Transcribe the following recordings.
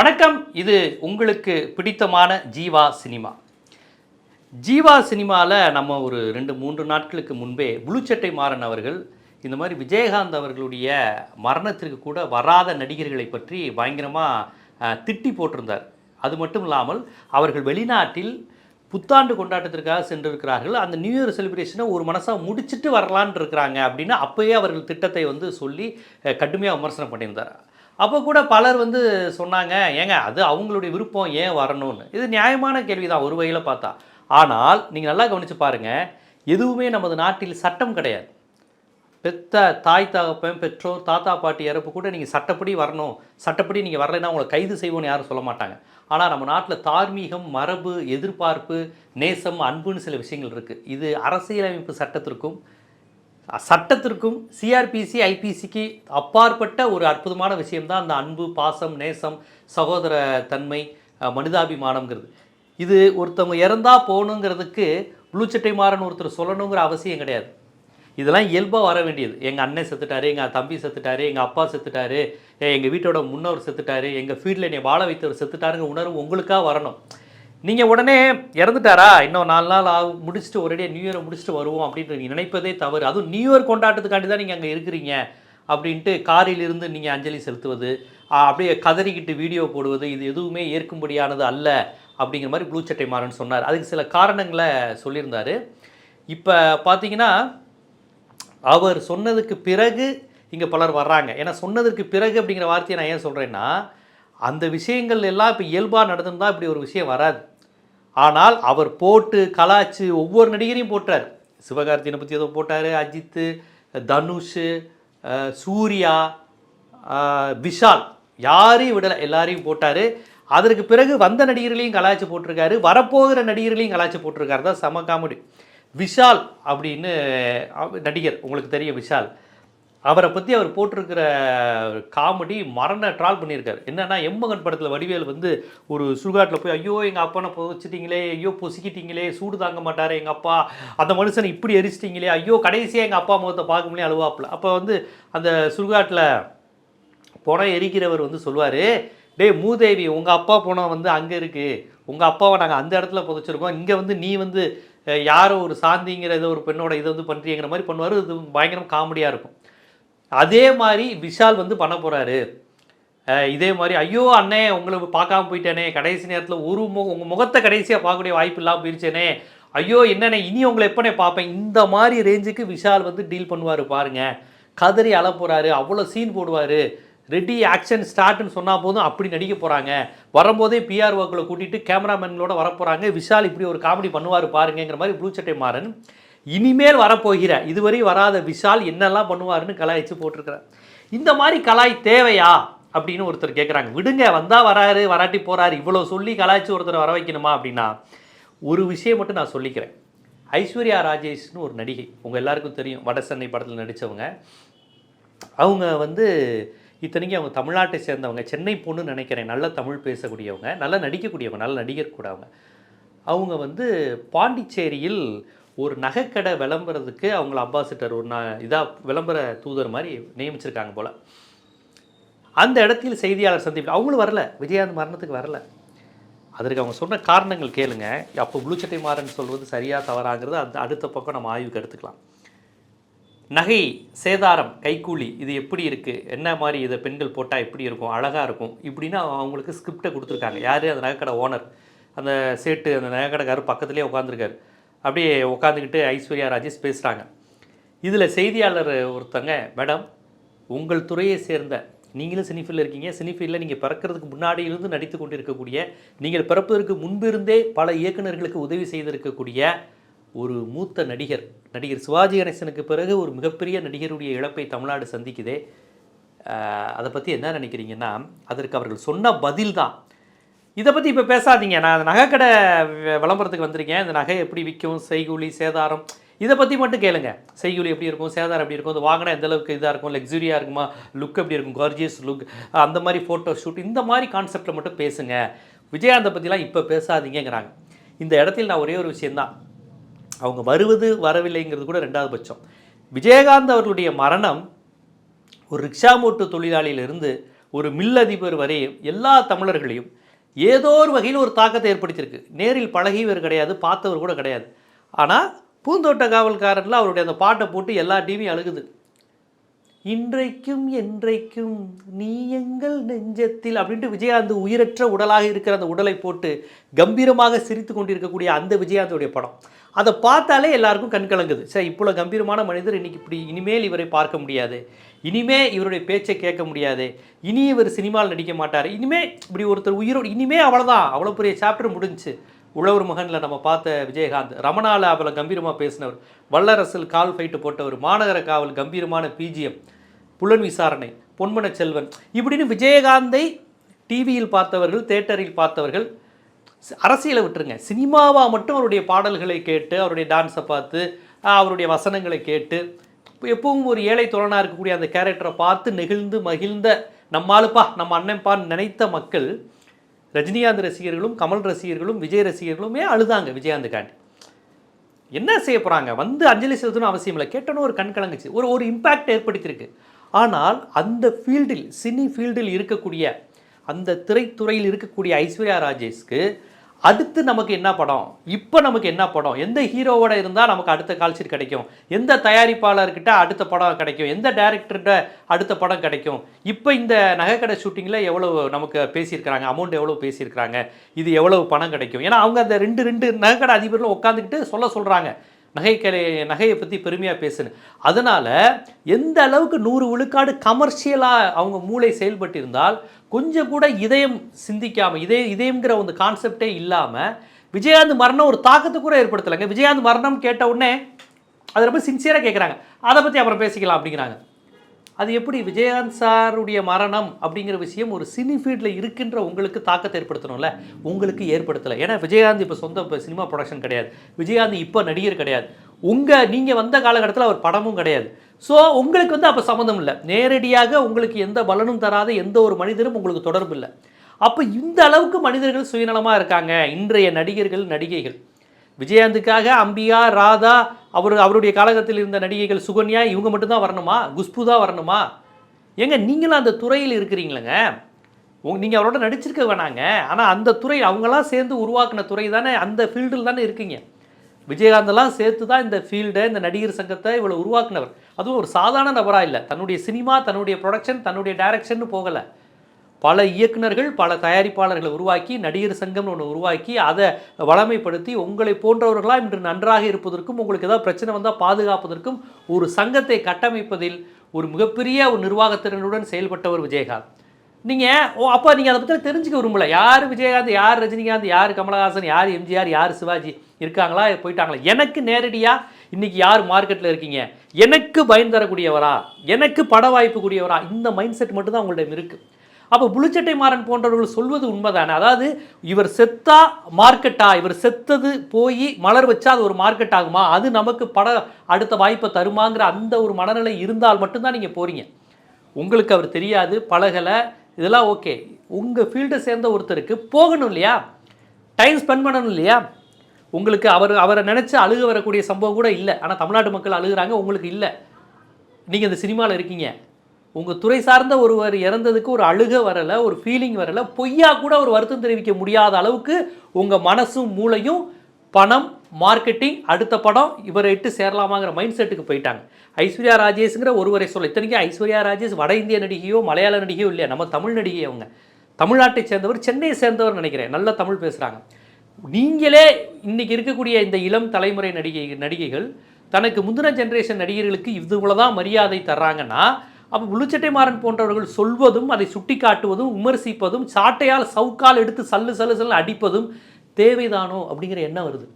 வணக்கம். இது உங்களுக்கு பிடித்தமான ஜீவா சினிமா. ஜீவா சினிமாவில் நம்ம ஒரு ரெண்டு மூன்று நாட்களுக்கு முன்பே புளுச்சட்டை மாறன் அவர்கள் இந்த மாதிரி விஜயகாந்த் அவர்களுடைய மரணத்திற்கு கூட வராத நடிகர்களை பற்றி பயங்கரமாக திட்டி போட்டிருந்தார். அது மட்டும் இல்லாமல் அவர்கள் வெளிநாட்டில் புத்தாண்டு கொண்டாட்டத்திற்காக சென்றிருக்கிறார்கள். அந்த நியூ இயர் செலிப்ரேஷனை ஒரு மனசாக முடிச்சிட்டு வரலான்னு இருக்கிறாங்க அப்படின்னு அப்போயே அவர்கள் திட்டத்தை வந்து சொல்லி கடுமையாக விமர்சனம் பண்ணியிருந்தார். அப்போ கூட பலர் வந்து சொன்னாங்க ஏங்க அது அவங்களுடைய விருப்பம் ஏன் வரணும்னு? இது நியாயமான கேள்வி தான் ஒரு வகையில் பார்த்தா. ஆனால் நீங்கள் நல்லா கவனித்து பாருங்கள் எதுவுமே நமது நாட்டில் சட்டம் கிடையாது. பெத்த தாய் தகப்பன் பெற்றோர் தாத்தா பாட்டி இறப்பு கூட நீங்கள் சட்டப்படி வரணும். சட்டப்படி நீங்கள் வரலைன்னா உங்களை கைது செய்வோன்னு யாரும் சொல்ல மாட்டாங்க. ஆனால் நம்ம நாட்டில் தார்மீகம் மரபு எதிர்பார்ப்பு நேசம் அன்புன்னு சில விஷயங்கள் இருக்குது இது அரசியலமைப்பு சட்டத்திற்கும் சட்டத்திற்கும் சிஆர்பிசி ஐபிசிக்கு அப்பாற்பட்ட ஒரு அற்புதமான விஷயம்தான் அந்த அன்பு பாசம் நேசம் சகோதர தன்மை மனிதாபிமானங்கிறது மனிதாபிமானம்ங்கிறது. இது ஒருத்தவங்க இறந்தா போகணுங்கிறதுக்கு புளுச்சட்டை மாறன் ஒருத்தர் சொல்லணுங்கிற அவசியம் கிடையாது. இதெல்லாம் இயல்பாக வர வேண்டியது. எங்கள் அண்ணன் செத்துட்டாரு எங்கள் தம்பி செத்துட்டாரு எங்கள் அப்பா செத்துட்டாரு எங்கள் வீட்டோட முன்னவர் செத்துட்டாரு எங்கள் ஃபீல்டில் என்னை வாழ வைத்தவர் செத்துட்டாருங்க உணர்வு உங்களுக்காக வரணும். நீங்கள் உடனே இறந்துட்டாரா? இன்னும் நாலு நாள் ஆகும் முடிச்சுட்டு ஒரேடியாக நியூ இயரை முடிச்சுட்டு வருவோம் அப்படின்ட்டு நீங்கள் நினைப்பதே தவறு. அதுவும் நியூ இயர் கொண்டாட்டத்துக்காண்டி தான் நீங்கள் அங்கே இருக்கிறீங்க அப்படின்ட்டு காரிலிருந்து நீங்கள் அஞ்சலி செலுத்துவது அப்படியே கதறிக்கிட்டு வீடியோ போடுவது இது எதுவுமே ஏற்கும்படியானது அல்ல அப்படிங்கிற மாதிரி ப்ளூ சட்டை மாறன் சொன்னார். அதுக்கு சில காரணங்களை சொல்லியிருந்தார். இப்போ பார்த்தீங்கன்னா அவர் சொன்னதுக்கு பிறகு இங்கே பலர் வர்றாங்க. ஏன்னா சொன்னதற்கு பிறகு அப்படிங்கிற வார்த்தையை நான் ஏன் சொல்கிறேன்னா அந்த விஷயங்கள் எல்லாம் இப்போ இயல்பாக நடந்திருந்தால் இப்படி ஒரு விஷயம் வராது. ஆனால் அவர் போட்டு கலாச்சு ஒவ்வொரு நடிகரையும் போட்டார் சிவகார்த்தியனை பற்றி ஏதோ போட்டார் அஜித்து தனுஷ் சூர்யா விஷால். யாரையும் விடலை எல்லாரையும் போட்டார். அதற்கு பிறகு வந்த நடிகர்களையும் கலாய்ச்சி போட்டிருக்காரு. வரப்போகிற நடிகர்களையும் கலாய்ச்சி போட்டிருக்காரு. தான் செம காமெடி. விஷால் அப்படின்னு நடிகர். உங்களுக்கு தெரியும் விஷால். அவரை பற்றி அவர் போட்டிருக்கிற காமெடி மரண ட்ரால் பண்ணியிருக்காரு. என்னென்னா எம்மகன் படத்தில் வடிவேல் வந்து ஒரு சுடுகாட்டில் போய் ஐயோ எங்கள் அப்பனை புதைச்சிட்டிங்களே? ஐயோ பொசுக்கிட்டீங்களே? சூடு தாங்க மாட்டார் எங்கள் அப்பா? அந்த மனுஷனை இப்படி எரிச்சிட்டிங்களே? ஐயோ கடைசியாக எங்கள் அப்பா முகத்தை பார்க்க முடியும் அழுவாப்பில். அப்போ வந்து அந்த சுடுகாட்டில் புறம் எரிக்கிறவர் வந்து சொல்லுவார் டே மூதேவி உங்கள் அப்பா புணம் வந்து அங்கே இருக்குது உங்கள் அப்பாவை நாங்கள் அந்த இடத்துல புதைச்சிருக்கோம். இங்கே வந்து நீ வந்து யாரோ ஒரு சாந்திங்கிற ஏதோ ஒரு பெண்ணோட இதை வந்து பண்ணுறீங்கிற மாதிரி பண்ணுவார். இது பயங்கரம் காமெடியாக இருக்கும். அதே மாதிரி விஷால் வந்து பண்ண போகிறாரு இதே மாதிரி ஐயோ அண்ணே உங்களை பார்க்காம போயிட்டேனே கடைசி நேரத்தில் ஒரு முக உங்கள் முகத்தை கடைசியாக பார்க்கக்கூடிய வாய்ப்பு இல்லாமல் போயிருச்சேனே ஐயோ என்னண்ணே இனி உங்களை எப்பனே பார்ப்பேன்? இந்த மாதிரி ரேஞ்சுக்கு விஷால் வந்து டீல் பண்ணுவார் பாருங்கள் கதறி அழ போகிறாரு அவ்வளோ சீன் போடுவார். ரெடி ஆக்ஷன் ஸ்டார்ட்னு சொன்னால் போதும் அப்படி நடிக்க போகிறாங்க வரும்போதே பிஆர் ஒர்க்கில் கூட்டிகிட்டு கேமராமேன்களோட வரப்போகிறாங்க விஷால் இப்படி ஒரு காமெடி பண்ணுவார் பாருங்கங்கிற மாதிரி ப்ளூ சட்டை மாறன். இனிமேல் வரப்போகிற இதுவரை வராத விஷால் என்னெல்லாம் பண்ணுவாருன்னு கலாய்ச்சி போட்டிருக்கிறார். இந்த மாதிரி கலாய் தேவையா? அப்படின்னு ஒருத்தர் கேட்குறாங்க விடுங்க வந்தால் வராரு வராட்டி போகிறாரு இவ்வளோ சொல்லி கலாய்ச்சி ஒருத்தரை வர வைக்கணுமா அப்படின்னா ஒரு விஷயம் மட்டும் நான் சொல்லிக்கிறேன். ஐஸ்வர்யா ராஜேஷ்னு ஒரு நடிகை. உங்கள் எல்லாருக்கும் தெரியும் வட சென்னை படத்தில் நடித்தவங்க அவங்க வந்து இத்தனைக்கும் அவங்க தமிழ்நாட்டை சேர்ந்தவங்க. சென்னை பொண்ணுன்னு நினைக்கிறேன். நல்ல தமிழ் பேசக்கூடியவங்க நல்லா நடிக்கக்கூடியவங்க நல்ல நடிகர் கூட அவங்க. அவங்க வந்து பாண்டிச்சேரியில் ஒரு நகைக்கடை விளம்பரத்துக்கு அவங்கள அம்பாசிட்டர் ஒரு நான் இதாக விளம்பர தூதர் மாதிரி நியமிச்சிருக்காங்க போல். அந்த இடத்தில் செய்தியாளர் சந்திப்பு அவங்களும் வரல. விஜயாந்த் மரணத்துக்கு வரல. அதற்கு அவங்க சொன்ன காரணங்கள் கேளுங்க. அப்போ புளுச்சட்டை மாறன் சொல்வது சரியாக தவறாங்கிறது அந்த அடுத்த பக்கம் நம்ம ஆய்வுக்கு எடுத்துக்கலாம். நகை சேதாரம் கைக்கூலி இது எப்படி இருக்குது என்ன மாதிரி இதை பெண்கள் போட்டால் எப்படி இருக்கும்? அழகாக இருக்கும்? இப்படின்னு அவங்களுக்கு ஸ்கிரிப்டை கொடுத்துருக்காங்க. யார்? அந்த நகைக்கடை ஓனர் அந்த சேட்டு அந்த நகைக்கடைக்காரர் பக்கத்துலேயே உட்காந்துருக்காரு அப்படியே உட்காந்துக்கிட்டு ஐஸ்வர்யா ராஜேஷ் பேசுகிறாங்க இதில் செய்தியாளர் ஒருத்தங்க மேடம் உங்கள் துறையை சேர்ந்த நீங்களும் சினிஃபீல்டில் இருக்கீங்க. சினிஃபீல்டில் நீங்கள் பிறக்கிறதுக்கு முன்னாடியிலிருந்து நடித்து கொண்டு இருக்கக்கூடிய நீங்கள் பிறப்பதற்கு முன்பிருந்தே பல இயக்குனர்களுக்கு உதவி செய்திருக்கக்கூடிய ஒரு மூத்த நடிகர் நடிகர் சிவாஜி கணேசனுக்கு பிறகு ஒரு மிகப்பெரிய நடிகருடைய இழப்பை தமிழ்நாடு சந்திக்குதே. அதை பற்றி என்ன நினைக்கிறீங்கன்னா அதற்கு அவர்கள் சொன்ன பதில் தான் இதை பற்றி இப்போ பேசாதீங்க. நான் அந்த நகைக்கடை விளம்பரத்துக்கு வந்திருக்கேன். இந்த நகை எப்படி விற்கும்? செய்கூலி சேதாரம். இதை பற்றி மட்டும் கேளுங்க. செய்கூலி எப்படி இருக்கும்? சேதாரம் எப்படி இருக்கும்? அது வாங்கினா எந்த அளவுக்கு இதாக இருக்கும்? லக்ஸுரியாக இருக்குமா? லுக் எப்படி இருக்கும்? கார்ஜியஸ் லுக் அந்த மாதிரி ஃபோட்டோ ஷூட் இந்த மாதிரி கான்செப்டில் மட்டும் பேசுங்க. விஜயகாந்தை பற்றிலாம் இப்போ பேசாதீங்கங்கிறாங்க. இந்த இடத்தில் நான் ஒரே ஒரு விஷயந்தான் அவங்க வருவது வரவில்லைங்கிறது கூட ரெண்டாவது பட்சம். விஜயகாந்த் அவர்களுடைய மரணம் ஒரு ரிக்ஷா மூட்டு தொழிலாளியிலிருந்து ஒரு மில்லதிபர் வரையும் எல்லா தமிழர்களையும் ஏதோ ஒரு வகையில் ஒரு தாக்கத்தை ஏற்படுத்தியிருக்கு. நேரில் பழகியவர் கிடையாது பார்த்தவர் கூட கிடையாது. ஆனால் பூந்தோட்ட காவல்காரனில் அவருடைய அந்த பாட்டை போட்டு எல்லா டிவியும் அழுகுது. இன்றைக்கும் என்றைக்கும் நீ எங்கள் நெஞ்சத்தில் அப்படின்ட்டு விஜயகாந்த் உயிரற்ற உடலாக இருக்கிற அந்த உடலை போட்டு கம்பீரமாக சிரித்து கொண்டிருக்கக்கூடிய அந்த விஜயகாந்தோடைய படம். அதை பார்த்தாலே எல்லாருக்கும் கண் கலங்குது. சரி இப்போ கம்பீரமான மனிதர் இன்னைக்கு இப்படி இனிமேல் இவரை பார்க்க முடியாது. இனிமே இவருடைய பேச்சை கேட்க முடியாது. இனி இவர் சினிமாவில் நடிக்க மாட்டார். இனிமே இப்படி ஒருத்தர் உயிரோடு இனிமே அவ்வளோதான் அவ்வளோ பெரிய சாப்டர் முடிஞ்சுச்சு. உழவர் மகனில் நம்ம பார்த்த விஜயகாந்த் ரமணால அவளை கம்பீரமாக பேசினவர் வல்லரசில் கால் ஃபைட்டு போட்டவர் மாநகர காவல் கம்பீரமான பிஜிஎம் புலன் விசாரணை பொன்மன செல்வன். இப்படின்னு விஜயகாந்தை டிவியில் பார்த்தவர்கள் தேட்டரில் பார்த்தவர்கள் அரசியலை விட்டுருங்க. சினிமாவாக மட்டும் அவருடைய பாடல்களை கேட்டு அவருடைய டான்ஸை பார்த்து அவருடைய வசனங்களை கேட்டு எப்பவும் ஒரு ஏழை தோழனாக இருக்கக்கூடிய அந்த கேரக்டரை பார்த்து நெகிழ்ந்து மகிழ்ந்த நம்மாளுப்பா நம்ம அண்ணன்பான்னு நினைத்த மக்கள் ரஜினிகாந்த் ரசிகர்களும் கமல் ரசிகர்களும் விஜய் ரசிகர்களுமே அழுதாங்க விஜயகாந்துக்காண்டி என்ன செய்ய போகிறாங்க வந்து அஞ்சலி செலுத்தணும் அவசியம் இல்லை. கேட்டோன்னு ஒரு கண் கலங்குச்சு. ஒரு ஒரு இம்பேக்ட் ஏற்படுத்தியிருக்கு. ஆனால் அந்த ஃபீல்டில் சினி ஃபீல்டில் இருக்கக்கூடிய அந்த திரைத்துறையில் இருக்கக்கூடிய ஐஸ்வர்யா ராஜேஷ்க்கு அடுத்து நமக்கு என்ன படம்? இப்போ நமக்கு என்ன படம்? எந்த ஹீரோவோட இருந்தால் நமக்கு அடுத்த கால்ஷீட் கிடைக்கும். எந்த தயாரிப்பாளர்கிட்ட அடுத்த படம் கிடைக்கும்? எந்த டேரக்டர்கிட்ட அடுத்த படம் கிடைக்கும்? இப்போ இந்த நகைக்கடை ஷூட்டிங்கில் எவ்வளோ நமக்கு பேசியிருக்கிறாங்க? அமௌண்ட் எவ்வளோ பேசியிருக்கிறாங்க? இது எவ்வளவு பணம் கிடைக்கும்? ஏன்னா அவங்க அந்த ரெண்டு ரெண்டு நகைக்கடை அதிபர்களும் உட்காந்துக்கிட்டு சொல்ல சொல்கிறாங்க நகைக்கடை நகையை பற்றி பெருமையாக பேசுன்னு. அதனால் எந்த அளவுக்கு நூறு விழுக்காடு கமர்ஷியலாக அவங்க மூளை செயல்பட்டிருந்தால் கொஞ்சம் கூட இதயம் சிந்திக்காமல் இதய இதயம்ங்கிற ஒரு கான்செப்டே இல்லாமல் விஜயகாந்த் மரணம் ஒரு தாக்கத்தை கூட ஏற்படுத்தலைங்க. விஜயகாந்த் மரணம் கேட்ட உடனே அதை ரொம்ப சின்சியராக கேட்குறாங்க அதை பற்றி அப்புறம் பேசிக்கலாம் அப்படிங்கிறாங்க. அது எப்படி விஜயகாந்த் சாருடைய மரணம் அப்படிங்கிற விஷயம் ஒரு சினி ஃபீல்டில் இருக்கின்ற உங்களுக்கு தாக்கத்தை ஏற்படுத்தணும்ல? உங்களுக்கு ஏற்படுத்தலை. ஏன்னா விஜயகாந்த் இப்போ சொந்த இப்போ சினிமா ப்ரொடக்ஷன் கிடையாது. விஜயகாந்த் இப்போ நடிகர் கிடையாது. உங்கள் நீங்கள் வந்த காலகட்டத்தில் அவர் படமும் கிடையாது. ஸோ உங்களுக்கு வந்து அப்போ சம்மந்தம் இல்லை. நேரடியாக உங்களுக்கு எந்த பலனும் தராத எந்த ஒரு மனிதரும் உங்களுக்கு தொடர்பு இல்லை. அப்போ இந்த அளவுக்கு மனிதர்கள் சுயநலமாக இருக்காங்க. இன்றைய நடிகர்கள் நடிகைகள். விஜயகாந்துக்காக அம்பியா ராதா அவர் அவருடைய காலகத்தில் இருந்த நடிகைகள் சுகன்யா இவங்க மட்டும்தான் வரணுமா? குஷ்பு தான் வரணுமா? ஏங்க நீங்களும் அந்த துறையில் இருக்கிறீங்களேங்க. உங் நீங்கள் அவரோட நடிச்சிருக்க வேணாங்க. ஆனால் அந்த துறை அவங்களாம் சேர்ந்து உருவாக்கின துறை தானே அந்த ஃபீல்டில் தானே இருக்கீங்க. விஜயகாந்தெல்லாம் சேர்த்து தான் இந்த ஃபீல்டை இந்த நடிகர் சங்கத்தை இவ்வளோ உருவாக்குனவர். அதுவும் ஒரு சாதாரண நபராக இல்லை. தன்னுடைய சினிமா தன்னுடைய ப்ரொடக்ஷன் தன்னுடைய டைரக்ஷன் போகலை. பல இயக்குனர்கள் பல தயாரிப்பாளர்களை உருவாக்கி நடிகர் சங்கம்னு ஒன்று உருவாக்கி அதை வளமைப்படுத்தி உங்களை போன்றவர்களாக இன்று நன்றாக இருப்பதற்கும் உங்களுக்கு ஏதாவது பிரச்சனை வந்தால் பாதுகாப்பதற்கும் ஒரு சங்கத்தை கட்டமைப்பதில் ஒரு மிகப்பெரிய ஒரு நிர்வாகத்திறனுடன் செயல்பட்டவர் விஜயகாந்த். நீங்கள் ஓ அப்போ நீங்கள் அதை பற்றி தெரிஞ்சுக்க விரும்பல. யார் விஜயகாந்த் யார் ரஜினிகாந்த் யார் கமலஹாசன் யார் எம்ஜிஆர் யார் சிவாஜி இருக்காங்களா போயிட்டாங்களா? எனக்கு நேரடியாக இன்னைக்கு யார் மார்க்கெட்டில் இருக்கீங்க? எனக்கு பயன் தரக்கூடியவரா? எனக்கு பட வாய்ப்பு கூடியவரா? இந்த மைண்ட் செட் மட்டும்தான் உங்கள்ட்ட இருக்குது அப்போ புளிச்சட்டை மாறன் போன்றவர்கள் சொல்வது உண்மைதானே? அதாவது இவர் செத்தா மார்க்கெட்டா? இவர் செத்தது போய் மலர் வச்சா அது ஒரு மார்க்கெட் ஆகுமா? அது நமக்கு பட அடுத்த வாய்ப்பை தருமாங்கிற அந்த ஒரு மனநிலை இருந்தால் மட்டும்தான் நீங்கள் போகிறீங்க உங்களுக்கு அவர் தெரியாது பழகலை இதெல்லாம் ஓகே. உங்கள் ஃபீல்டை சேர்ந்த ஒருத்தருக்கு போகணும் இல்லையா? டைம் ஸ்பெண்ட் பண்ணணும் இல்லையா? உங்களுக்கு அவர் அவரை நினச்சி அழுக வரக்கூடிய சம்பவம் கூட இல்லை. ஆனால் தமிழ்நாட்டு மக்கள் அழுகுறாங்க உங்களுக்கு இல்லை. நீங்கள் இந்த சினிமாவில் இருக்கீங்க. உங்கள் துறை சார்ந்த ஒருவர் இறந்ததுக்கு ஒரு அழுக வரலை ஒரு ஃபீலிங் வரலை பொய்யா கூட ஒரு வருத்தம் தெரிவிக்க முடியாத அளவுக்கு உங்கள் மனசும் மூளையும் பணம் மார்க்கெட்டிங் அடுத்த படம் இவரை இட்டு சேரலாமாங்கிற மைண்ட் செட்டுக்கு போயிட்டாங்க. ஐஸ்வர்யா ராஜேஷ்ங்கிற ஒருவரை சொல்ல இத்தனைக்கும் ஐஸ்வர்யா ராஜேஷ் வட இந்திய நடிகையோ மலையாள நடிகையோ இல்லையா? நம்ம தமிழ் நடிகை அவங்க. தமிழ்நாட்டை சேர்ந்தவர் சென்னையை சேர்ந்தவர் நினைக்கிறேன். நல்ல தமிழ் பேசுகிறாங்க நீங்களே இன்றைக்கி இருக்கக்கூடிய இந்த இளம் தலைமுறை நடிகை நடிகைகள் தனக்கு முந்தின ஜென்ரேஷன் நடிகர்களுக்கு இவ்வளோ தான் மரியாதை தர்றாங்கன்னா அப்போ புளுச்சட்டை மாறன் போன்றவர்கள் சொல்வதும் அதை சுட்டிக்காட்டுவதும் விமர்சிப்பதும் சாட்டையால் சவுக்கால் எடுத்து சல்லு சல்லு சல்லு அடிப்பதும் தேவைதானோ அப்படிங்கிற எண்ணம் வருது.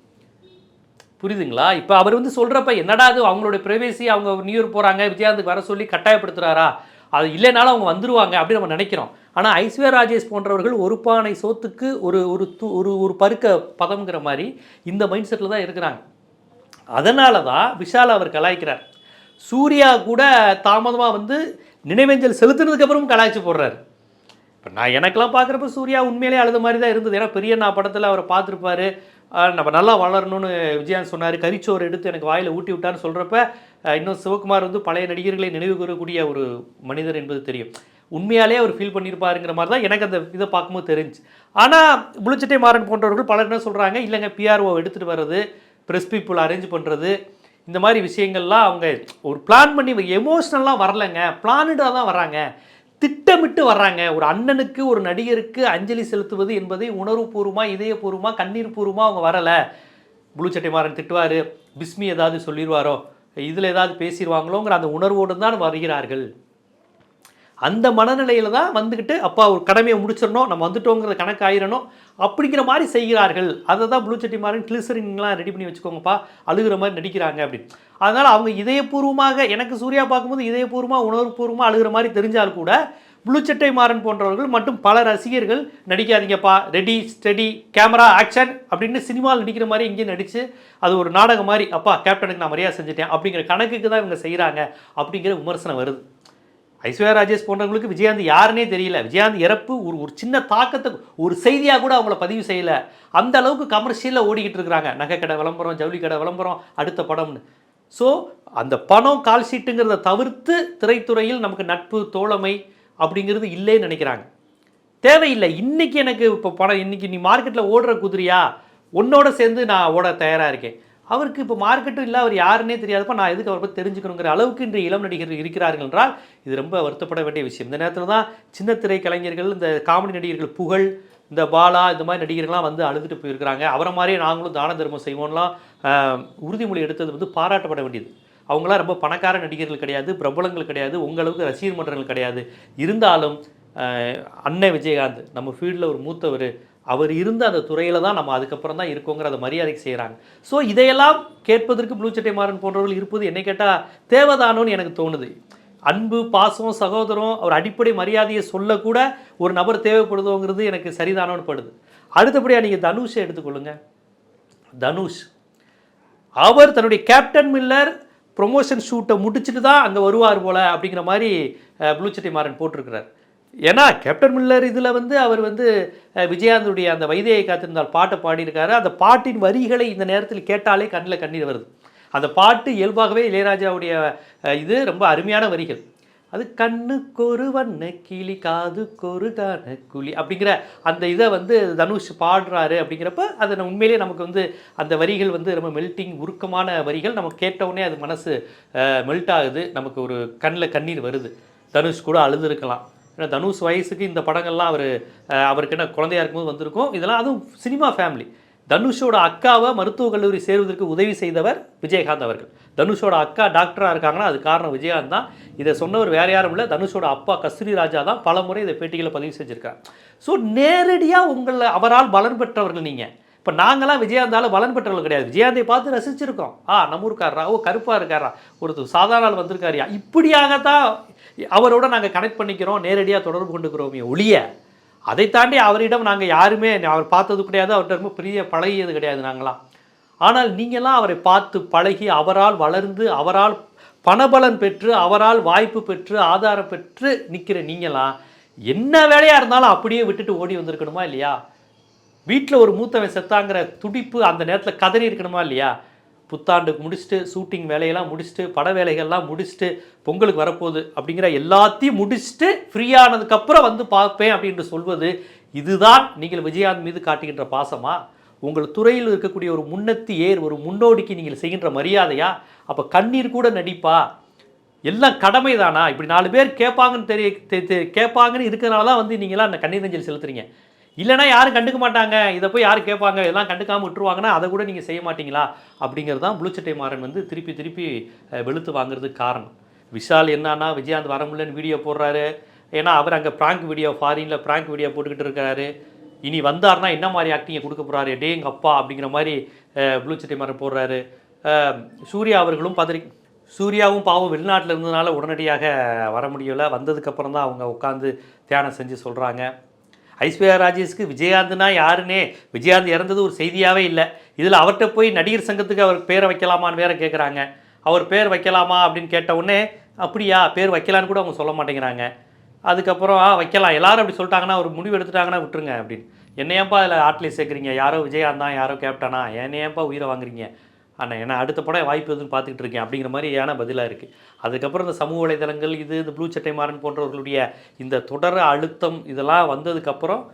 புரியுதுங்களா? இப்போ அவர் வந்து சொல்கிறப்ப என்னடா அது அவங்களுடைய பிரைவேசி அவங்க நியூயர் போகிறாங்க விஜயாந்துக்கு வர சொல்லி கட்டாயப்படுத்துகிறாரா அது இல்லைனாலும் அவங்க வந்துருவாங்க அப்படின்னு நம்ம நினைக்கிறோம். ஆனால் ஐஸ்வர்யா ராஜேஷ் போன்றவர்கள் ஒரு பானை சோத்துக்கு ஒரு ஒரு து ஒரு ஒரு பருக்க பதம்ங்கிற மாதிரி இந்த மைண்ட் செட்டில் தான் இருக்கிறாங்க. அதனால தான் விஷால் அவர் கலாய்க்கிறார். சூர்யா கூட தாமதமாக வந்து நினைவேஞ்சல் செலுத்தினதுக்கப்புறம் கலாய்ச்சி போடுறாரு. இப்போ நான் எனக்கெல்லாம் பார்க்குறப்ப சூர்யா உண்மையிலே அழுத மாதிரி தான் இருந்தது. ஏன்னா பெரிய நான் படத்தில் அவரை பார்த்துருப்பாரு. நம்ம நல்லா வளரணும்னு விஜயான் சொன்னார். கரிச்சோறு எடுத்து எனக்கு வாயில் ஊட்டி விட்டான்னு சொல்கிறப்ப இன்னும் சிவகுமார் வந்து பழைய நடிகர்களை நினைவு கூறக்கூடிய ஒரு மனிதர் என்பது தெரியும். உண்மையாலே அவர் ஃபீல் பண்ணியிருப்பாருங்கிற மாதிரி தான் எனக்கு அந்த இதை பார்க்கும்போது தெரிஞ்சு. ஆனால் புளிச்சட்டை மாறன் போன்றவர்கள் பலர் என்ன சொல்கிறாங்க இல்லைங்க பிஆர்ஓ எடுத்துகிட்டு வர்றது ப்ரெஸ் பீப்புள் அரேஞ்ச் பண்ணுறது இந்த மாதிரி விஷயங்கள்லாம் அவங்க ஒரு பிளான் பண்ணி எமோஷ்னலாக வரலைங்க. பிளானடாக தான் வராங்க திட்டமிட்டு வர்றாங்க. ஒரு அண்ணனுக்கு ஒரு நடிகருக்கு அஞ்சலி செலுத்துவது என்பதை உணர்வுபூர்வமாக இதயபூர்வமாக கண்ணீர் பூர்வமாக அவங்க வரலை. புளு சட்டை மாறன் திட்டுவார். பிஸ்மி ஏதாவது சொல்லிடுவாரோ இதில் ஏதாவது பேசிடுவாங்களோங்கிற அந்த உணர்வோடு தான் வருகிறார்கள். அந்த மனநிலையில் தான் வந்துக்கிட்டு அப்பா ஒரு கடமையை முடிச்சிடணும் நம்ம வந்துட்டோங்கிற கணக்கு ஆயிரணும் அப்படிங்கிற மாதிரி செய்கிறார்கள். அதை தான் ப்ளூ சட்டி மாறன் கிளிசரின்லாம் ரெடி பண்ணி வச்சுக்கோங்கப்பா அழுகிற மாதிரி நடிக்கிறாங்க அப்படின்னு. அதனால் அவங்க இதயபூர்வமாக எனக்கு சூர்யா பார்க்கும்போது இதயபூர்வமாக உணர்வுபூர்வமாக அழுகிற மாதிரி தெரிஞ்சால் கூட ப்ளூ சட்டை மாறன் போன்றவர்கள் மற்றும் பல ரசிகர்கள் நடிக்காதீங்கப்பா ரெடி ஸ்டெடி கேமரா ஆக்ஷன் அப்படின்னு சினிமாவில் நடிக்கிற மாதிரி இங்கேயும் நடித்து அது ஒரு நாடகம் மாதிரி அப்பா கேப்டனுக்கு நான் மரியாதை செஞ்சுட்டேன் அப்படிங்கிற கணக்குக்கு தான் இவங்க செய்கிறாங்க அப்படிங்கிற விமர்சனம் வருது. ஐஸ்வர்யா ராஜேஷ் போன்றவங்களுக்கு விஜயகாந்த் யாருன்னே தெரியல. விஜயகாந்த் இறப்பு ஒரு ஒரு சின்ன தாக்கத்தை ஒரு செய்தியாக கூட அவங்கள பதிவு செய்யலை. அந்த அளவுக்கு கமர்ஷியலில் ஓடிக்கிட்டு இருக்கிறாங்க. நகை கடை விளம்பரம் ஜவுளி கடை விளம்பரம் அடுத்த படம்னு. ஸோ அந்த பணம் கால் ஷீட்டுங்கிறத தவிர்த்து திரைத்துறையில் நமக்கு நட்பு தோழமை அப்படிங்கிறது இல்லைன்னு நினைக்கிறாங்க. தேவையில்லை. இன்றைக்கி எனக்கு இப்போ பணம் இன்னைக்கு நீ மார்க்கெட்டில் ஓடுற குதிரையா? உன்னோட சேர்ந்து நான் ஓட தயாராக இருக்கேன். அவருக்கு இப்போ மார்க்கெட்டும் இல்லை அவர் யாருன்னே தெரியாதப்ப நான் எதுக்கு அவரை பற்றி தெரிஞ்சுக்கணுங்கிற அளவுக்கு இன்று இளம் நடிகர்கள் இருக்கிறார்கள் என்றால் இது ரொம்ப வருத்தப்பட வேண்டிய விஷயம். இந்த நேரத்தில் தான் சின்ன திரை கலைஞர்கள் இந்த காமெடி நடிகர்கள் புகழ் இந்த பாலா இந்த மாதிரி நடிகர்கள்லாம் வந்து அழுதுட்டு போயிருக்கிறாங்க. அவரை மாதிரியே நாங்களும் தான தர்மம் செய்வோம்லாம் உறுதிமொழி எடுத்தது வந்து பாராட்டப்பட வேண்டியது. அவங்களாம் ரொம்ப பணக்கார நடிகர்கள் கிடையாது பிரபலங்கள் கிடையாது உங்களுக்கு ரசிகர் மன்றங்கள் கிடையாது. இருந்தாலும் அன்னை விஜயகாந்த் நம்ம ஃபீல்டில் ஒரு மூத்தவர் அவர் இருந்த அந்த துறையில் தான் நம்ம அதுக்கப்புறம் தான் இருக்கோங்கிற அதை மரியாதைக்கு செய்கிறாங்க ஸோ இதையெல்லாம் கேட்பதற்கு ப்ளூச்சட்டை மாறன் போன்றவர்கள் இருப்பது என்னை கேட்டால் தேவைதானோன்னு எனக்கு தோணுது. அன்பு பாசம் சகோதரம் அவர் அடிப்படை மரியாதையை சொல்லக்கூட ஒரு நபர் தேவைப்படுதோங்கிறது எனக்கு சரிதானோன்னு படுது. அடுத்தபடியாக நீங்கள் தனுஷை எடுத்துக்கொள்ளுங்க. தனுஷ் அவர் தன்னுடைய கேப்டன் மில்லர் ப்ரொமோஷன் ஷூட்டை முடிச்சுட்டு தான் அங்கே வருவார் போல் அப்படிங்கிற மாதிரி ப்ளூச்சட்டை மாறன் போட்டிருக்கிறார். ஏன்னா கேப்டன் மில்லர் இதில் வந்து அவர் வந்து அஹ், அந்த வைத்தியை காத்திருந்தால் பாட்டை பாடியிருக்காரு. அந்த பாட்டின் வரிகளை இந்த நேரத்தில் கேட்டாலே கண்ணில் கண்ணீர் வருது. அந்த பாட்டு இயல்பாகவே இளையராஜாவுடைய இது ரொம்ப அருமையான வரிகள். அது கண்ணுக்கொரு வண்ண கிளி காதுக்கொரு கான குழி அப்படிங்கிற அந்த இதை வந்து தனுஷ் பாடுறாரு அப்படிங்கிறப்ப அது உண்மையிலே உண்மையிலேயே நமக்கு வந்து அந்த வரிகள் வந்து ரொம்ப மெல்ட்டிங் உருக்கமான வரிகள். நம்ம கேட்டவுடனே அது மனசு மெல்ட் ஆகுது. நமக்கு ஒரு கண்ணில் கண்ணீர் வருது. தனுஷ் கூட அழுதுருக்கலாம் ஏன்னா தனுஷ் வயசுக்கு இந்த படங்கள்லாம் அவர் அவருக்கு என்ன குழந்தையா இருக்கும்போது வந்திருக்கும். இதெல்லாம் அதுவும் சினிமா ஃபேமிலி தனுஷோட அக்காவை மருத்துவக் கல்லூரி சேருவதற்கு உதவி செய்தவர் விஜயகாந்த் அவர்கள். தனுஷோட அக்கா டாக்டராக இருக்காங்கன்னா அது காரணம் விஜயகாந்த் தான். இதை சொன்னவர் வேறு யாரும் இல்லை. தனுஷோட அப்பா கஸ்தூரி ராஜா தான் பல முறை இதை பேட்டிகளை பதிவு செஞ்சிருக்கார் ஸோ நேரடியாக உங்களை அவரால் பலன் பெற்றவர்கள் நீங்கள் இப்போ நாங்களாம் விஜயாந்தால் பலன் பெற்றவர்கள் கிடையாது. விஜயகாந்தை பார்த்து ரசிச்சிருக்கோம். ஆ நம்ம ஊருக்காரரா? ஓ கருப்பாக இருக்காரா? ஒருத்தர் சாதாரண ஆள் வந்திருக்காரியா? இப்படியாகத்தான் அவரோட நாங்கள் கனெக்ட் பண்ணிக்கிறோம் நேரடியாக தொடர்பு கொண்டுக்கிறோமே ஒழிய அதை தாண்டி அவரிடம் நாங்கள் யாருமே அவர் பார்த்தது கிடையாது அவர்கிட்ட ரொம்ப பெரிய பழகியது கிடையாது நாங்களாம். ஆனால் நீங்களாம் அவரை பார்த்து பழகி அவரால் வளர்ந்து அவரால் பணபலன் பெற்று அவரால் வாய்ப்பு பெற்று ஆதாரம் பெற்று நிற்கிற நீங்களாம் என்ன வேலையாக இருந்தாலும் அப்படியே விட்டுட்டு ஓடி வந்திருக்கணுமா இல்லையா? வீட்டில் ஒரு மூத்தவன் செத்தாங்கிற துடிப்பு அந்த நேரத்தில் கதறி இருக்கணுமா இல்லையா? புத்தாண்டுக்கு முடிச்சுட்டு ஷூட்டிங் வேலையெல்லாம் முடிச்சுட்டு பட வேலைகள்லாம் முடிச்சுட்டு பொங்கலுக்கு வரப்போகுது அப்படிங்கிற எல்லாத்தையும் முடிச்சுட்டு ஃப்ரீயானதுக்கப்புறம் வந்து பார்ப்பேன் அப்படின்ட்டு சொல்வது இதுதான் நீங்கள் விஜயகாந்த் மீது காட்டுகின்ற பாசமா? உங்கள் துறையில் இருக்கக்கூடிய ஒரு முன்னத்தி ஏர் ஒரு முன்னோடிக்கு நீங்கள் செய்கின்ற மரியாதையா? அப்போ கண்ணீர் கூட நடிப்பா? எல்லாம் கடமை தானா இப்படி நாலு பேர் கேட்பாங்கன்னு தெரிய தெ- தெ- கேட்பாங்கன்னு இருக்கிறனால தான் வந்து நீங்களாம் அந்த கண்ணீர் நெஞ்சல் செலுத்துறீங்க. இல்லைன்னா யாரும் கண்டுக்க மாட்டாங்க. இதை போய் யாரும் கேட்பாங்க? இதெல்லாம் கண்டுக்காமல் விட்டுருவாங்கன்னா அதை கூட நீங்கள் செய்ய மாட்டீங்களா? அப்படிங்கிறது தான் புளுச்சட்டை மாறன் வந்து திருப்பி திருப்பி வெளுத்து வாங்குறதுக்கு காரணம். விஷால் என்னன்னா விஜயாந்த் வர முடியலன்னு வீடியோ போடுறாரு. ஏன்னா அவர் அங்கே ப்ராங்க் வீடியோ ஃபாரினில் ப்ராங்க் வீடியோ போட்டுக்கிட்டு இருக்காரு. இனி வந்தார்னா என்ன மாதிரி ஆக்டிங்கை கொடுக்க போகிறாரு டே எங்கள் அப்பா அப்படிங்கிற மாதிரி ப்ளூ சட்டை மாறன் போடுறாரு. சூர்யா அவர்களும் பதறி சூர்யாவும் பாவம் வெளிநாட்டில் இருந்ததுனால உடனடியாக வர முடியலை. வந்ததுக்கப்புறம் தான் அவங்க உட்காந்து தியானம் செஞ்சு சொல்கிறாங்க ஐஸ்வர்யா ராஜேஷ்க்கு விஜயகாந்த்னா யாருன்னே விஜயகாந்த் இறந்தது ஒரு செய்தியாகவே இல்லை. இதில் அவர்கிட்ட போய் நடிகர் சங்கத்துக்கு அவர் பேரை வைக்கலாமான்னு வேற கேட்குறாங்க அவர் பேர் வைக்கலாமா அப்படின்னு கேட்ட உடனே அப்படியா பேர் வைக்கலான்னு கூட அவங்க சொல்ல மாட்டேங்கிறாங்க. அதுக்கப்புறம் ஆ வைக்கலாம். எல்லாரும் அப்படி சொல்லிட்டாங்கன்னா ஒரு முடிவு எடுத்துட்டாங்கன்னா விட்டுருங்க அப்படின்னு. என்ன ஏன்ப்பா அதில் ஆட்லேயே சேர்க்குறீங்க? யாரோ விஜயகாந்த் தான் யாரோ கேப்டனா? என்ன உயிரை வாங்குறீங்க? ஆனால் ஏன்னா அடுத்த படம் வாய்ப்பு எதுன்னு பார்த்துக்கிட்டு இருக்கேன் அப்படிங்கிற மாதிரியான பதிலாக இருக்குது அதுக்கப்புறம் இந்த சமூக வலைதளங்கள் இது இந்த ப்ளூ சட்டை மாறன் போன்றவர்களுடைய இந்த தொடர அழுத்தம் இதெல்லாம் வந்ததுக்கப்புறம்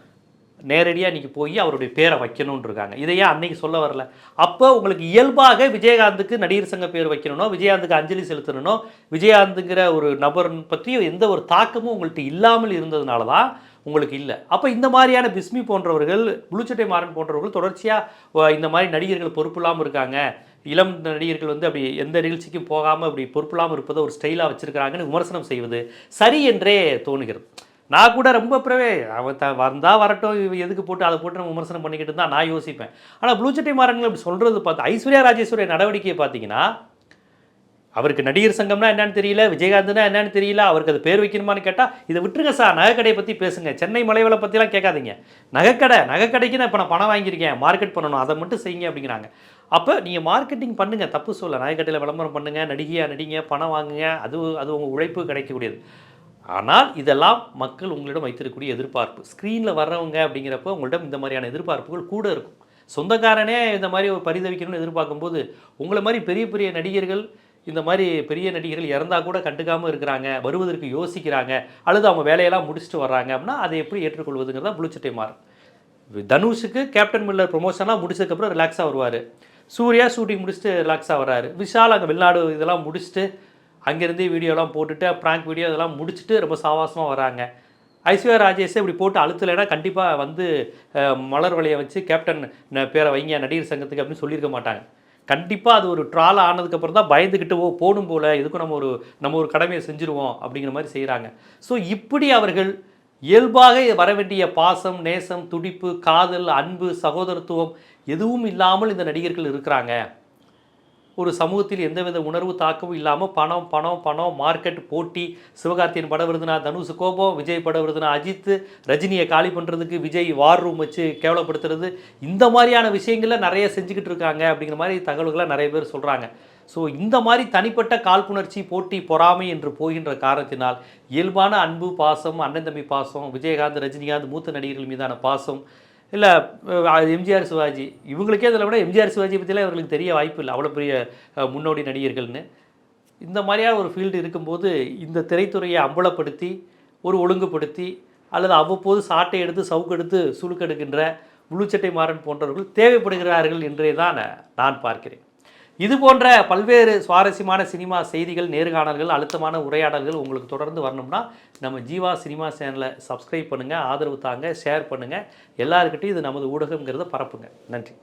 நேரடியாக இன்றைக்கி போய் அவருடைய பேரை வைக்கணும்னு இருக்காங்க. இதை ஏன் அன்னைக்கு சொல்ல வரல. அப்போ உங்களுக்கு இயல்பாக விஜயகாந்துக்கு நடிகர் சங்க பேர் வைக்கணும்னோ விஜயகாந்துக்கு அஞ்சலி செலுத்தணும்னோ விஜயகாந்துங்கிற ஒரு நபர் பற்றி எந்த ஒரு தாக்கமும் உங்கள்கிட்ட இல்லாமல் இருந்ததுனால தான் உங்களுக்கு இல்லை. அப்போ இந்த மாதிரியான பிஸ்மி போன்றவர்கள் புளுச்சட்டை மாறன் போன்றவர்கள் தொடர்ச்சியாக இந்த மாதிரி நடிகர்கள் பொறுப்பு இல்லாமல் இருக்காங்க. இளம் நடிகர்கள் வந்து அப்படி எந்த நிகழ்ச்சிக்கும் போகாமல் அப்படி பொறுப்பில்லாமல் இருப்பதை ஒரு ஸ்டைலாக வச்சுருக்கிறாங்கன்னு விமர்சனம் செய்வது சரி என்றே தோணுகிறது. நான் கூட ரொம்ப பிறவே அவன் த வந்தால் வரட்டும் எதுக்கு போட்டு அதை போட்டு நம்ம விமர்சனம் பண்ணிக்கிட்டு தான் நான் யோசிப்பேன். ஆனால் ப்ளூ சட்டை மாறன்கள் அப்படி சொல்கிறது பார்த்து ஐஸ்வர்யா ராஜேஸ்வரிய நடவடிக்கையை பார்த்தீங்கன்னா அவருக்கு நடிகர் சங்கம்னா என்னன்னு தெரியல விஜயகாந்த்னா என்னன்னு தெரியல அவருக்கு அது பேர் வைக்கணுமான்னு கேட்டால் இதை விட்டுருங்க சார் நகைக்கடையை பற்றி பேசுங்க சென்னை மலைவலை பற்றிலாம் கேட்காதீங்க. நகைக்கடை நகைக்கடைக்கு நான் இப்போ நான் பணம் வாங்கியிருக்கேன் மார்க்கெட் பண்ணணும் அதை மட்டும் செய்யுங்க அப்படிங்கிறாங்க. அப்போ நீங்கள் மார்க்கெட்டிங் பண்ணுங்கள் தப்பு சொல்ல. நாயக்கட்டையில் விளம்பரம் பண்ணுங்கள் நடிகையாக நடிங்க பணம் வாங்குங்க. அது அது உங்கள் உழைப்பு கிடைக்கக்கூடியது. ஆனால் இதெல்லாம் மக்கள் உங்களிடம் வைத்திருக்கக்கூடிய எதிர்பார்ப்பு. ஸ்க்ரீனில் வர்றவங்க அப்படிங்கிறப்ப உங்களிடம் இந்த மாதிரியான எதிர்பார்ப்புகள் கூட இருக்கும். சொந்தக்காரனே இந்த மாதிரி ஒரு பரிதவிக்கணும்னு எதிர்பார்க்கும்போது உங்களை மாதிரி பெரிய பெரிய நடிகர்கள் இந்த மாதிரி பெரிய நடிகர்கள் இறந்தால் கூட கண்டுக்காமல் இருக்கிறாங்க. வருவதற்கு யோசிக்கிறாங்க. அல்லது அவங்க வேலையெல்லாம் முடிச்சுட்டு வர்றாங்க அப்படின்னா அதை எப்படி ஏற்றுக்கொள்வதுங்கிறதா புளுச்சட்டை மாறும். தனுஷுக்கு கேப்டன் மில்லர் ப்ரொமோஷனாக முடிச்சதுக்கப்புறம் ரிலாக்ஸாக வருவார். சூர்யா ஷூட்டிங் முடிச்சுட்டு ரிலாக்ஸாக வர்றாரு. விஷால் அங்கே வெளிநாடு இதெல்லாம் முடிச்சுட்டு அங்கேருந்தே வீடியோலாம் போட்டுட்டு ப்ராங்க் வீடியோ இதெல்லாம் முடிச்சுட்டு ரொம்ப சாவாசமாக வராங்க ஐஸ்வர்யா ராஜேஷ் இப்படி போட்டு அழுத்தலைன்னா கண்டிப்பாக வந்து மலர் வலையை வச்சு கேப்டன் பேரை வைங்க நடிகர் சங்கத்துக்கு அப்படின்னு சொல்லியிருக்க மாட்டாங்க. கண்டிப்பாக அது ஒரு ட்ரால் ஆனதுக்கப்புறம் தான் பயந்துக்கிட்டு ஓ போடும் போல் இதுக்கும் நம்ம ஒரு நம்ம ஒரு கடமையை செஞ்சுருவோம் அப்படிங்கிற மாதிரி செய்கிறாங்க ஸோ இப்படி அவர்கள் இயல்பாக வர வேண்டிய பாசம் நேசம் துடிப்பு காதல் அன்பு சகோதரத்துவம் எதுவும் இல்லாமல் இந்த நடிகர்கள் இருக்கிறாங்க. ஒரு சமூகத்தில் எந்தவித உணர்வு தாக்கமும் இல்லாமல் பணம் பணம் பணம் மார்க்கெட் போட்டி சிவகார்த்தியின் படம் வருதுன்னா தனுஷ் கோபம் விஜய் படம் வருதுன்னா அஜித் ரஜினியை காலி பண்ணுறதுக்கு விஜய் வார் ரூம் வச்சு கேவலப்படுத்துறது. இந்த மாதிரியான விஷயங்கள நிறைய செஞ்சுக்கிட்டு இருக்காங்க அப்படிங்கிற மாதிரி தகவல்களை நிறைய பேர் சொல்கிறாங்க ஸோ இந்த மாதிரி தனிப்பட்ட காழ்ப்புணர்ச்சி போட்டி பொறாமை என்று போகின்ற காரணத்தினால் இயல்பான அன்பு பாசம் அண்ணன் தம்பி பாசம் விஜயகாந்த் ரஜினிகாந்த் மூத்த நடிகர்கள் மீதான பாசம் இல்லை எம்ஜிஆர் சிவாஜி இவங்களுக்கே இதில் விட எம்ஜிஆர் சிவாஜி பற்றிலாம் இவர்களுக்கு தெரிய வாய்ப்பு இல்லை. அவ்வளோ பெரிய முன்னோடி நடிகர்கள்னு. இந்த மாதிரியான ஒரு ஃபீல்டு இருக்கும்போது இந்த திரைத்துறையை அம்பலப்படுத்தி ஒரு ஒழுங்குபடுத்தி அல்லது அவ்வப்போது சாட்டை எடுத்து சவுக்கெடுத்து சுழுக்கெடுக்கின்ற முழுச்சட்டை மாறன் போன்றவர்கள் தேவைப்படுகிறார்கள் என்றே தான் நான் பார்க்கிறேன். இது போன்ற பல்வேறு சுவாரஸ்யமான சினிமா செய்திகள் நேர்காணல்கள் அழுத்தமான உரையாடல்கள் உங்களுக்கு தொடர்ந்து வரணும்னா நம்ம ஜீவா சினிமா சேனலை சப்ஸ்கிரைப் பண்ணுங்கள் ஆதரவு தாங்க ஷேர் பண்ணுங்கள் எல்லாருக்கிட்டையும் இது நமது ஊடகங்கிறத பரப்புங்க. நன்றி.